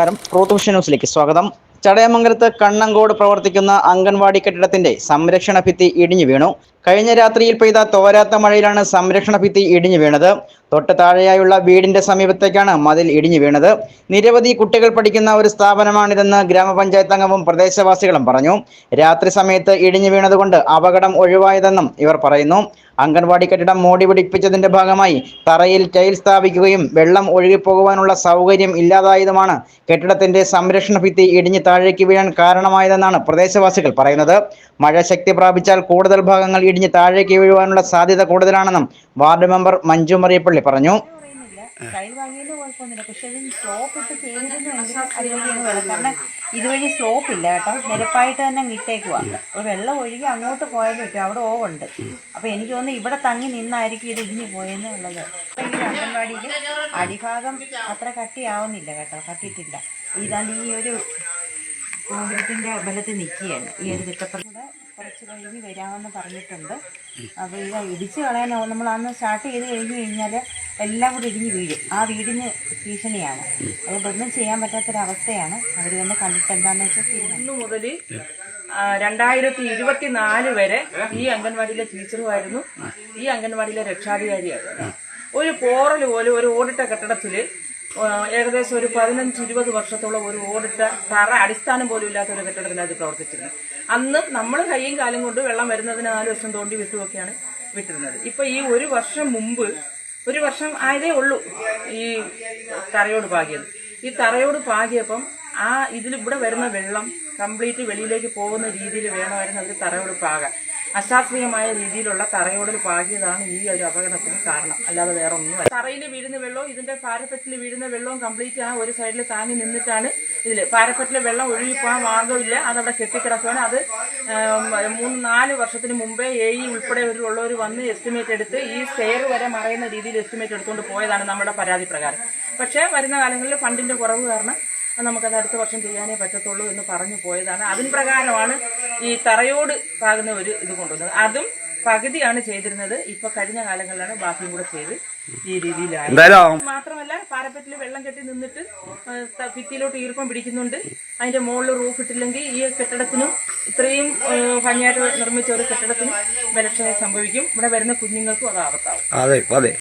നമസ്കാരം. പ്രോത്തുഷ ന്യൂസിലേക്ക് സ്വാഗതം. ചടയമംഗലത്ത് കണ്ണങ്കോട് പ്രവർത്തിക്കുന്ന അംഗൻവാടി കെട്ടിടത്തിന്റെ സംരക്ഷണ ഭിത്തി ഇടിഞ്ഞു വീണു. കഴിഞ്ഞ രാത്രിയിൽ പെയ്ത തോരാത്ത മഴയിലാണ് സംരക്ഷണ ഭിത്തി ഇടിഞ്ഞു വീണത്. തൊട്ട് താഴെയായുള്ള വീടിന്റെ സമീപത്തേക്കാണ് മതിൽ ഇടിഞ്ഞു വീണത്. നിരവധി കുട്ടികൾ പഠിക്കുന്ന ഒരു സ്ഥാപനമാണിതെന്ന് ഗ്രാമപഞ്ചായത്ത് അംഗവും പ്രദേശവാസികളും പറഞ്ഞു. രാത്രി സമയത്ത് ഇടിഞ്ഞു വീണതുകൊണ്ട് അപകടം ഒഴിവായതെന്നും ഇവർ പറയുന്നു. അംഗൻവാടി കെട്ടിടം മോടി പിടിപ്പിച്ചതിന്റെ ഭാഗമായി തറയിൽ ടൈൽ സ്ഥാപിക്കുകയും വെള്ളം ഒഴുകിപ്പോകുവാനുള്ള സൗകര്യം ഇല്ലാതായതുമാണ് കെട്ടിടത്തിന്റെ സംരക്ഷണ ഭിത്തി ഇടിഞ്ഞ് താഴേക്ക് വീഴാൻ കാരണമായതെന്നാണ് പ്രദേശവാസികൾ പറയുന്നത്. മഴ ശക്തി പ്രാപിച്ചാൽ കൂടുതൽ ഭാഗങ്ങൾ ഇടിഞ്ഞ് താഴേക്ക് വീഴുവാനുള്ള സാധ്യത കൂടുതലാണെന്നും വാർഡ് മെമ്പർ മഞ്ജു മറിയപ്പള്ളി പറഞ്ഞു. സ്ലോപ്പ് കാരണം ഇതുവഴി സ്ലോപ്പ് ഇല്ല കേട്ടോ. നിരപ്പായിട്ട് തന്നെ ഇട്ടേക്കുക ഒരു വെള്ളം ഒഴുകി അങ്ങോട്ട് പോയത് പറ്റും. അവിടെ ഓവുണ്ട്. അപ്പൊ എനിക്ക് തോന്നുന്നു ഇവിടെ തങ്ങി നിന്നായിരിക്കും ഇത് ഇടിഞ്ഞു പോയെന്ന് ഉള്ളത് ഈ അംഗൻവാടിയിൽ അടിഭാഗം അത്ര കട്ടിയാവുന്നില്ല കേട്ടോ. കട്ടിയിട്ടില്ല. ഇതാണ്ട് ഈ ഒരു കോൺക്രീറ്റിന്റെ ബലത്തിൽ നിൽക്കുകയാണ്. ഈ ഒരു കുറച്ച് കഴിഞ്ഞ് വരാമെന്ന് പറഞ്ഞിട്ടുണ്ട്. അപ്പോൾ ഇത് ഇടിച്ച് കളയാനോ നമ്മൾ അന്ന് സ്റ്റാർട്ട് ചെയ്ത് കഴിഞ്ഞ് കഴിഞ്ഞാൽ എല്ലാം കൂടി ഇടിഞ്ഞ് വീഴും. ആ വീടിന് ഭീഷണിയാണ്. അതുകൊണ്ടൊന്നും ചെയ്യാൻ പറ്റാത്തൊരവസ്ഥയാണ്. അവർ വന്ന് കണ്ടിട്ട് എന്താണെന്ന് വെച്ചാൽ ഇന്ന് മുതൽ രണ്ടായിരത്തി ഇരുപത്തിനാല് വരെ ഈ അംഗൻവാടിയിലെ ടീച്ചറുമായിരുന്നു ഈ അംഗൻവാടിയിലെ രക്ഷാധികാരിയായിരുന്നു ഒരു പോറൽ പോലും ഒരു ഓടിട്ട കെട്ടിടത്തിൽ ആ, ഏകദേശം ഒരു പതിനഞ്ച് ഇരുപത് വർഷത്തോളം ഒരു ഓടിട്ട തറ അടിസ്ഥാനം പോലും ഇല്ലാത്ത ഒരു കെട്ടിടത്തിനകത്ത് പ്രവർത്തിച്ചിരുന്നത് അന്ന് നമ്മൾ കൈയും കാലും കൊണ്ട് വെള്ളം വരുന്നതിന് നാല് വർഷം തോണ്ടി വിട്ടുമൊക്കെയാണ് വിട്ടിരുന്നത്. ഇപ്പൊ ഈ ഒരു വർഷം മുമ്പ് ഒരു വർഷം ആയതേ ഉള്ളൂ ഈ തറയോട് പാകിയത്. ഈ തറയോട് പാകിയപ്പം ആ ഇതിൽ ഇവിടെ വരുന്ന വെള്ളം കംപ്ലീറ്റ് വെളിയിലേക്ക് പോകുന്ന രീതിയിൽ വേണമായിരുന്നു അവർ തറയോട് പാകാൻ. അശാസ്ത്രീയമായ രീതിയിലുള്ള തറയോടിൽ പാകിയതാണ് ഈ ഒരു അപകടത്തിന് കാരണം. അല്ലാതെ വേറെ ഒന്നും തറയിൽ വീഴുന്ന വെള്ളവും ഇതിന്റെ പാരപ്പറ്റിൽ വീഴുന്ന വെള്ളവും കംപ്ലീറ്റ് ആ ഒരു സൈഡിൽ താങ്ങി നിന്നിട്ടാണ് ഇതിൽ പാരപ്പറ്റിലെ വെള്ളം ഒഴുകിപ്പോകാൻ മാർഗമില്ല അതവിടെ കെട്ടിക്കിടക്കുകയാണ് അത് മൂന്ന് നാല് വർഷത്തിന് മുമ്പേ എ ഇ ഉൾപ്പെടെ ഉള്ളവർ വന്ന് എസ്റ്റിമേറ്റ് എടുത്ത് ഈ സ്റ്റെയർ വരെ മറയുന്ന രീതിയിൽ എസ്റ്റിമേറ്റ് എടുത്തുകൊണ്ട് പോയതാണ് നമ്മുടെ പരാതി പ്രകാരം. പക്ഷേ വരുന്ന കാലങ്ങളിൽ ഫണ്ടിന്റെ കുറവ് കാരണം നമുക്കത് അടുത്ത വർഷം ചെയ്യാനേ പറ്റത്തുള്ളൂ എന്ന് പറഞ്ഞു പോയതാണ്. അതിന് പ്രകാരമാണ് ഈ തറയോട് പാകുന്ന ഒരു ഇത് കൊണ്ടുവന്നത്. അതും പകുതിയാണ് ചെയ്തിരുന്നത്. ഇപ്പൊ കഴിഞ്ഞ കാലങ്ങളിലാണ് ബാക്കിയും കൂടെ ചെയ്ത് ഈ രീതിയിലാണ് മാത്രമല്ല പാരപ്പറ്റിൽ വെള്ളം കെട്ടി നിന്നിട്ട് ഭിത്തിയിലോട്ട് ഈർപ്പം പിടിക്കുന്നുണ്ട്. അതിന്റെ മുകളിൽ റൂഫ് ഇട്ടില്ലെങ്കിൽ ഈ കെട്ടിടത്തിനും ഇത്രയും ഭംഗിയായിട്ട് നിർമ്മിച്ച ഒരു കെട്ടിടത്തിനും ബലക്ഷയം സംഭവിക്കും. ഇവിടെ വരുന്ന കുഞ്ഞുങ്ങൾക്കും അത് ആപത്താവും. അതെ അതെ.